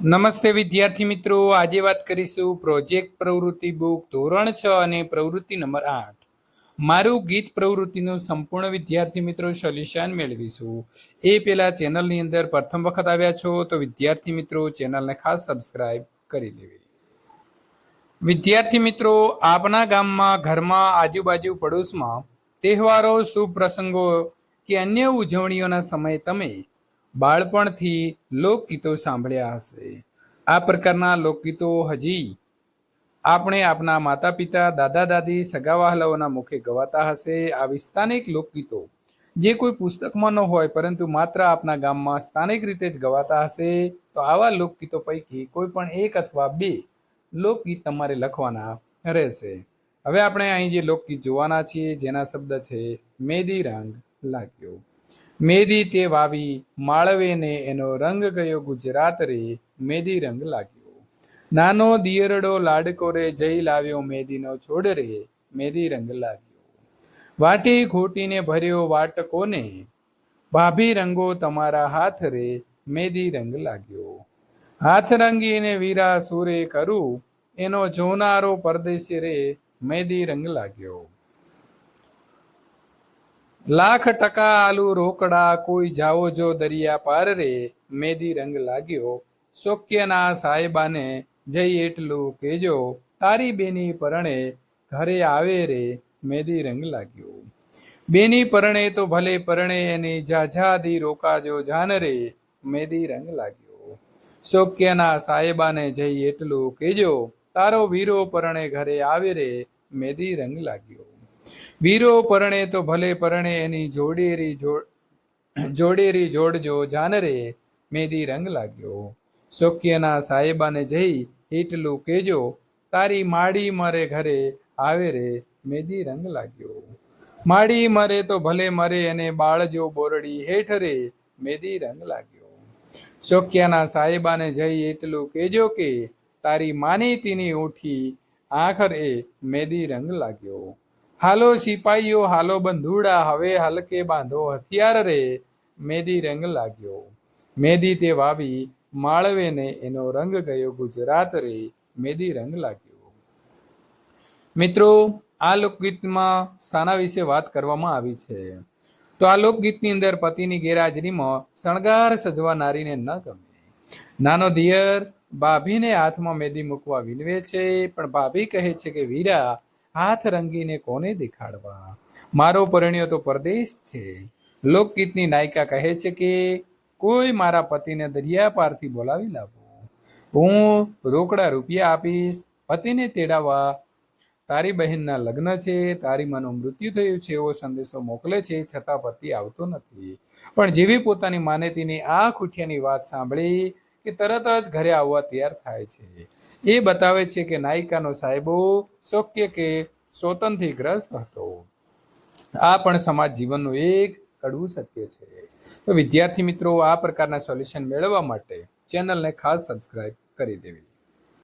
નમસ્તે વિદ્યાર્થી મિત્રો, આજે વાત કરીશું પ્રોજેક્ટ પ્રવૃત્તિ બુક ધોરણ છ અને પ્રવૃત્તિ નંબર આઠ. મારું ગીત પ્રવૃત્તિનું સંપૂર્ણ વિદ્યાર્થી મિત્રો સોલ્યુશન મેળવીશું. એ પહેલાં ચેનલની અંદર પ્રથમ વખત આવ્યા છો તો વિદ્યાર્થી મિત્રો ચેનલને ખાસ સબસ્ક્રાઇબ કરી લેવી. વિદ્યાર્થી મિત્રો, આપના ગામમાં, ઘરમાં, આજુબાજુ પડોશમાં તહેવારો, શુભ પ્રસંગો કે અન્ય ઉજવણીઓના સમયે તમે બાળપણથી લોકગીતો સાંભળ્યા હશે. આ પ્રકારના લોકગીતો હજી આપણે આપના માતા પિતા દાદા દાદી સગાવહાલાઓના મુખે ગવાતા હશે આવી સ્થાનિક લોકગીતો. જે કોઈ પુસ્તકમાં ન હોય પરંતુ માત્ર આપના ગામમાં સ્થાનિક રીતે જ ગવાતા હશે, તો આવા લોકગીતો પૈકી કોઈ પણ એક અથવા બે લોકગીત તમારે લખવાના રહેશે. હવે આપણે અહીં જે લોકગીત જોવાના છીએ, જેના શબ્દ છે, મેદી રંગ લાગ્યો. મેદી તે વાવી માળવેને એનો રંગ ગયો ગુજરાત રે મેદી રંગ લાગ્યો. નાનો દિયરડો લાડકો રે જઈ લાવ્યો મેદીનો છોડ રે મેદી રંગ લાગ્યો. વાટી ખોટીને ભર્યો વાટકોને. ભાભી રંગો તમારા હાથ રે મેદી રંગ લાગ્યો. હાથ રંગીને વીરા સુરે કરું. એનો જોનારો પરદેશી રે મેદી રંગ લાગ્યો. લાખ ટકા આલુ રોકડા કોઈ જાઓ જો દરિયા પાર રે. મેદી રંગ લાગ્યો. શોક્યના સાહેબાને જઈ એટલું કેજો તારી બેની પરણે ઘરે આવે રે. મેદી રંગ લાગ્યો. બેની પરણે તો ભલે પરણે, એની ઝાઝાદી રોકાજો જાન રે. મેદી રંગ લાગ્યો. શોક્યના સાહેબાને જઈ એટલું કેજો તારો વીરો પરણે ઘરે આવે રે. મેદી રંગ લાગ્યો. વીરો પરણે તો ભલે પરણે એની જોડેરી જોડેરી જોડજો જાન રે મેદી રંગ લાગ્યો. શોક્યના સાહેબાને જઈ એટલું કેજો તારી માડી મરે ઘરે આવે રે, મેદી રંગ લાગ્યો. માડી મરે તો ભલે મરે એને બાળજો બોરડી હેઠ રે મેદી રંગ લાગ્યો. શોક્યાના સાહેબાને જઈ એટલું કેજો કે, તારી માનીતીની ઉઠી આખરે મેદી રંગ લાગ્યો. હાલો સિપાહીઓ હાલો બંધુડા, હવે હલકે બાંધો હથિયાર રે. મેદી રંગ લાગ્યો. મેદી તે વાવી માળવે ને એનો રંગ ગયો ગુજરાત રે. મેદી રંગ લાગ્યો. મિત્રો, આ લોકગીતમાં સાના વિશે વાત કરવામાં આવી છે. તો આ લોકગીતની અંદર પતિની ગેરહાજરીમાં શણગાર સજવા નારીને ન ગમે. નાનો દિયર ભાભીને હાથમાં મેદી મૂકવા વિનવે છે, પણ ભાભી કહે છે કે, વીરા હાથ રંગીને કોને દેખાડવા? મારો પરણ્યો તો પરદેશ છે. લોકગીતની નાયિકા કહે છે કે, કોઈ મારા પતિને દરિયા પારથી બોલાવી લાવો. હું રોકડા રૂપિયા આપીશ, પતિને તેડાવવા. તારી બહેનના લગ્ન છે, તારી માનું મૃત્યુ થયું છે, એવો સંદેશો મોકલે છે, છતાં પતિ આવતો નથી. પણ જેવી પોતાની માનેતીની આ ખૂઠિયાની વાત સાંભળી કે તરત જ ઘરે આવવા તૈયાર થાય છે. એ બતાવે છે કે નાયિકાનો સાહેબો શોક્ય કે શોતનથી ગ્રસ્ત હતો. આ પણ સમાજ જીવનનું એક કડવું સત્ય છે. તો વિદ્યાર્થી મિત્રો, આ પ્રકારના સોલ્યુશન મેળવવા માટે ચેનલને ખાસ સબસ્ક્રાઇબ કરી દેવી.